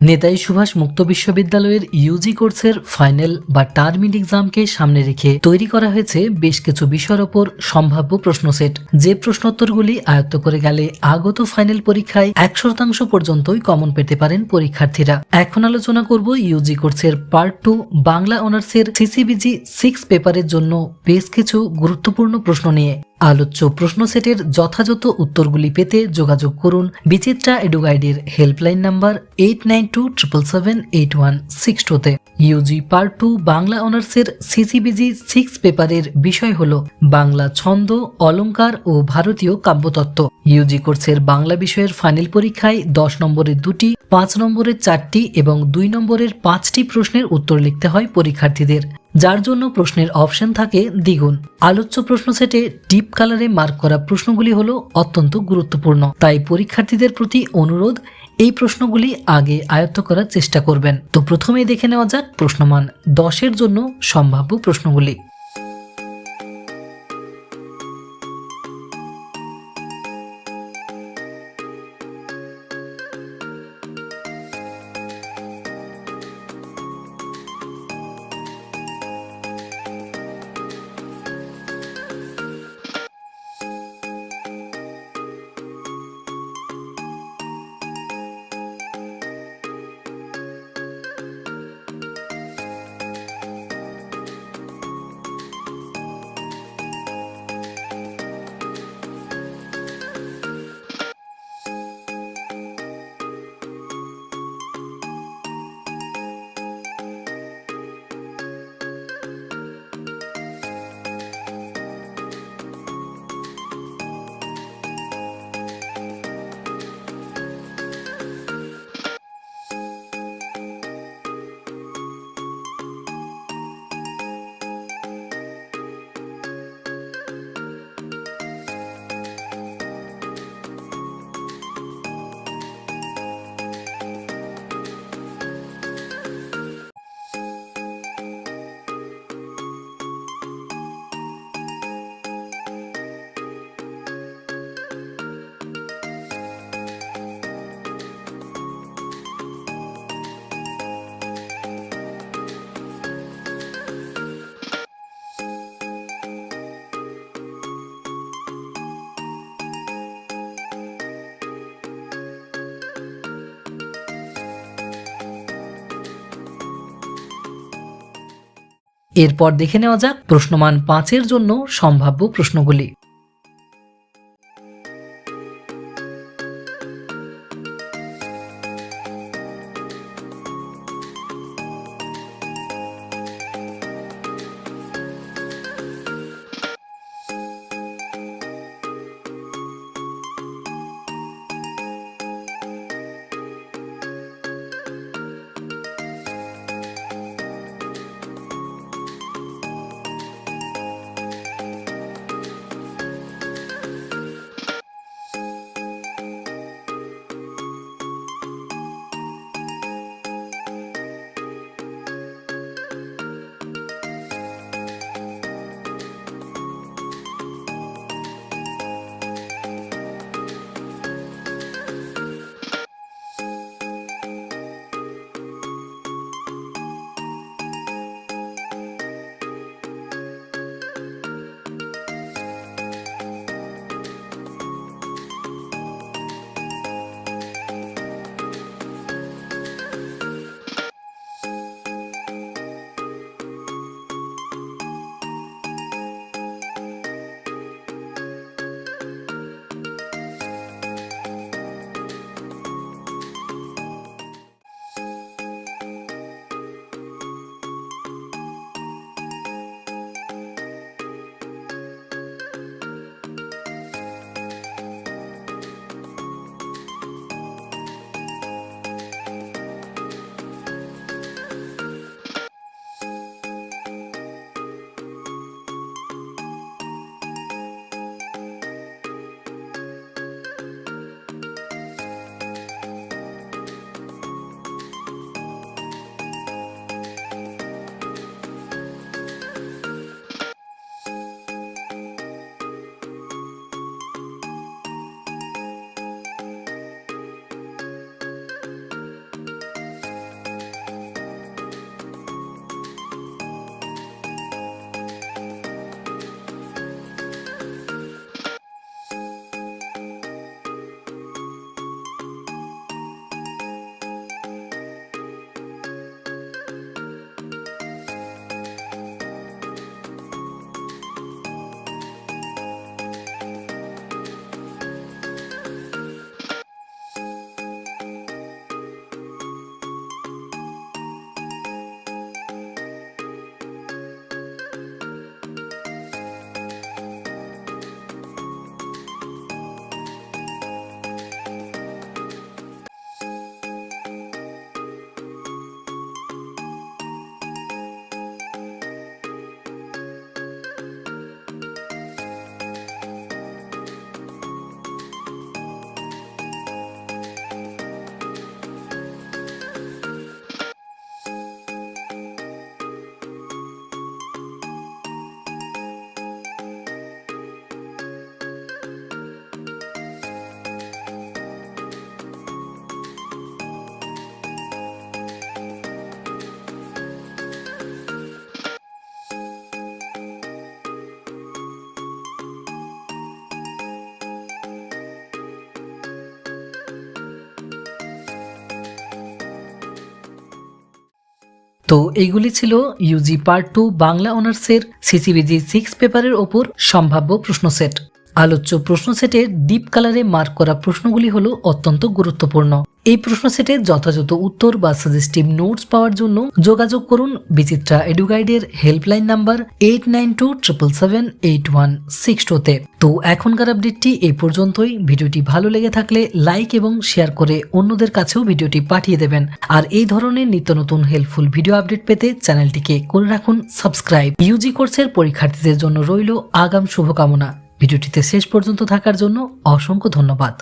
নেতাজি সুভাষ মুক্ত বিশ্ববিদ্যালয়ের ইউজি কোর্সের ফাইনাল বা টার্মিন এক্সামকে সামনে রেখে তৈরি করা হয়েছে বেশ কিছু বিষয়ের ওপর সম্ভাব্য প্রশ্ন সেট। যে প্রশ্নোত্তরগুলি আয়ত্ত করে গেলে আগত ফাইনাল পরীক্ষায় এক শতাংশ পর্যন্তই কমন পেতে পারেন পরীক্ষার্থীরা। এখন আলোচনা করব ইউজি কোর্সের পার্ট টু বাংলা অনার্সের সিসিবিজি সিক্স পেপারের জন্য বেশ কিছু গুরুত্বপূর্ণ প্রশ্ন নিয়ে। আলোচ্য প্রশ্ন সেটের যথাযথ উত্তরগুলি পেতে যোগাযোগ করুন বিচিত্রা এডুগাইডের helpline number eight nine two triple seven eight one six টুতে ইউজি পার্ট টু বাংলা অনার্সের সিসিবিজি সিক্স পেপারের বিষয় হল বাংলা ছন্দ, অলংকার ও ভারতীয় কাব্যতত্ত্ব। ইউজি কোর্সের বাংলা বিষয়ের ফাইনাল পরীক্ষায় দশ নম্বরের দুটি, পাঁচ নম্বরের চারটি এবং দুই নম্বরের পাঁচটি প্রশ্নের উত্তর লিখতে হয় পরীক্ষার্থীদের। যার জন্য প্রশ্নের অপশন থাকে দ্বিগুণ। আলোচ্য প্রশ্ন সেটে ডিপ কালারে মার্ক করা প্রশ্নগুলি হলো অত্যন্ত গুরুত্বপূর্ণ। তাই পরীক্ষার্থীদের প্রতি অনুরোধ, এই প্রশ্নগুলি আগে আয়ত্ত করার চেষ্টা করবেন। তো প্রথমেই দেখে নেওয়া যাক প্রশ্নমান দশের জন্য সম্ভাব্য প্রশ্নগুলি। এরপর দেখে নেওয়া যাক প্রশ্নমান পাঁচের জন্য সম্ভাব্য প্রশ্নগুলি। তো এইগুলি ছিল ইউজি পার্ট টু বাংলা অনার্সের সিসিবিজি সিক্স পেপারের ওপর সম্ভাব্য প্রশ্ন সেট আলোচ্য প্রশ্ন সেটের ডিপ কালারে মার্ক করা প্রশ্নগুলি হল অত্যন্ত গুরুত্বপূর্ণ। এই প্রশ্ন সেটে যথাযথ উত্তর বা সাজেস্টিভ নোটস পাওয়ার জন্য যোগাযোগ করুন বিচিত্রা এডুগাইডের helpline number eight nine two triple seven eight one six টুতে তো। এখনকার আপডেটটি এই পর্যন্তই। ভিডিওটি ভালো লেগে থাকলে লাইক এবং শেয়ার করে অন্যদের কাছেও ভিডিওটি পাঠিয়ে দেবেন। আর এই ধরনের নিত্য নতুন হেল্পফুল ভিডিও আপডেট পেতে চ্যানেলটিকে করে রাখুন সাবস্ক্রাইব ইউজি কোর্সের পরীক্ষার্থীদের জন্য রইল আগাম শুভকামনা। ভিডিওটিতে শেষ পর্যন্ত থাকার জন্য অসংখ্য ধন্যবাদ।